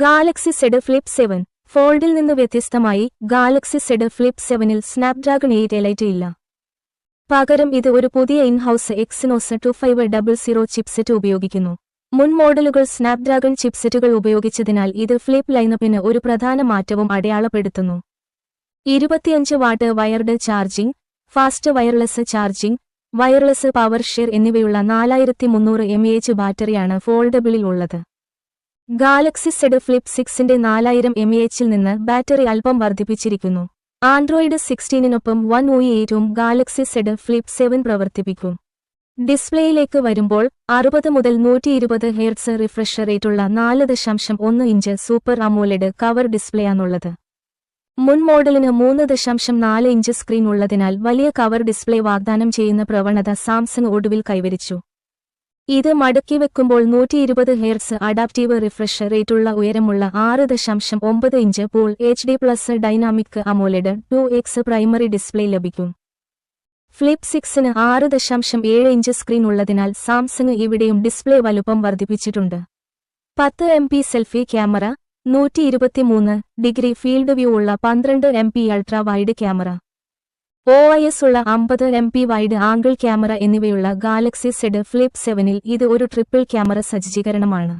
Galaxy Z Flip seven. ഫോൾഡിൽ നിന്ന് വ്യത്യസ്തമായി Galaxy Z flip സെവനിൽ സ്നാപ്ഡ്രാഗൺ എയ്റ്റ് എലൈറ്റ് ഇല്ല. പകരം ഇത് ഒരു പുതിയ in house Exynos two five double zero chipset ഉപയോഗിക്കുന്നു. മുൻ മോഡലുകൾ സ്നാപ്ഡ്രാഗൺ ചിപ്സെറ്റുകൾ ഉപയോഗിച്ചതിനാൽ ഇത് ഫ്ലിപ്പ് ലൈനപ്പിന് ഒരു പ്രധാന മാറ്റവും അടയാളപ്പെടുത്തുന്നു. ഇരുപത്തിയഞ്ച് watt wired charging fast wireless charging wireless power share എന്നിവയുള്ള നാലായിരത്തി മുന്നൂറ് എം എച്ച് ബാറ്ററിയാണ് ഫോൾഡബിളിൽ ഉള്ളത്. ഗാലക്സി സെഡ് ഫ്ലിപ്പ് സിക്സിന്റെ നാലായിരം എം എച്ചിൽ നിന്ന് ബാറ്ററി അല്പം വർദ്ധിപ്പിച്ചിരിക്കുന്നു. ആൻഡ്രോയിഡ് സിക്സ്റ്റീനിനൊപ്പം വൺ ഒ എയ്റ്റും ഗാലക്സി സെഡ് ഫ്ലിപ്പ് സെവൻ പ്രവർത്തിപ്പിക്കും. ഡിസ്പ്ലേയിലേക്ക് വരുമ്പോൾ അറുപത് മുതൽ നൂറ്റി ഇരുപത് ഹെയർസ് റിഫ്രഷ് റേറ്റുള്ള നാല് ദശാംശം ഒന്ന് ഇഞ്ച് സൂപ്പർ അമോലഡ് കവർ ഡിസ്പ്ലേയാണുള്ളത്. മുൻ മോഡലിന് മൂന്ന് ദശാംശം നാല് ഇഞ്ച് സ്ക്രീൻ ഉള്ളതിനാൽ വലിയ കവർ ഡിസ്പ്ലേ വാഗ്ദാനം ചെയ്യുന്ന പ്രവണത സാംസങ് ഒടുവിൽ കൈവരിച്ചു. ഇത് മടക്കി വെക്കുമ്പോൾ നൂറ്റി ഇരുപത് ഹെയർസ് അഡാപ്റ്റീവ് റിഫ്രഷ് റേറ്റുള്ള ഉയരമുള്ള ആറ് ദശാംശം ഒമ്പത് inch full H D plus dynamic AMOLED two X primary display ലഭിക്കും. ഫ്ലിപ്പ് സിക്സിന് ആറ് ദശാംശം ഏഴ് ഇഞ്ച് സ്ക്രീൻ ഉള്ളതിനാൽ സാംസങ് ഇവിടെയും ഡിസ്പ്ലേ വലുപ്പം വർദ്ധിപ്പിച്ചിട്ടുണ്ട്. പത്ത് എം പി സെൽഫി ക്യാമറ നൂറ്റി ഡിഗ്രി ഫീൽഡ് വ്യൂ ഉള്ള പന്ത്രണ്ട് M P ultra wide camera. O I S ഉള്ള അമ്പത് M P wide angle camera എന്നിവയുള്ള ഗാലക്സി സെഡ് ഫ്ലിപ്പ് സെവനിൽ ഇത് ഒരു ട്രിപ്പിൾ ക്യാമറ സജ്ജീകരണമാണ്.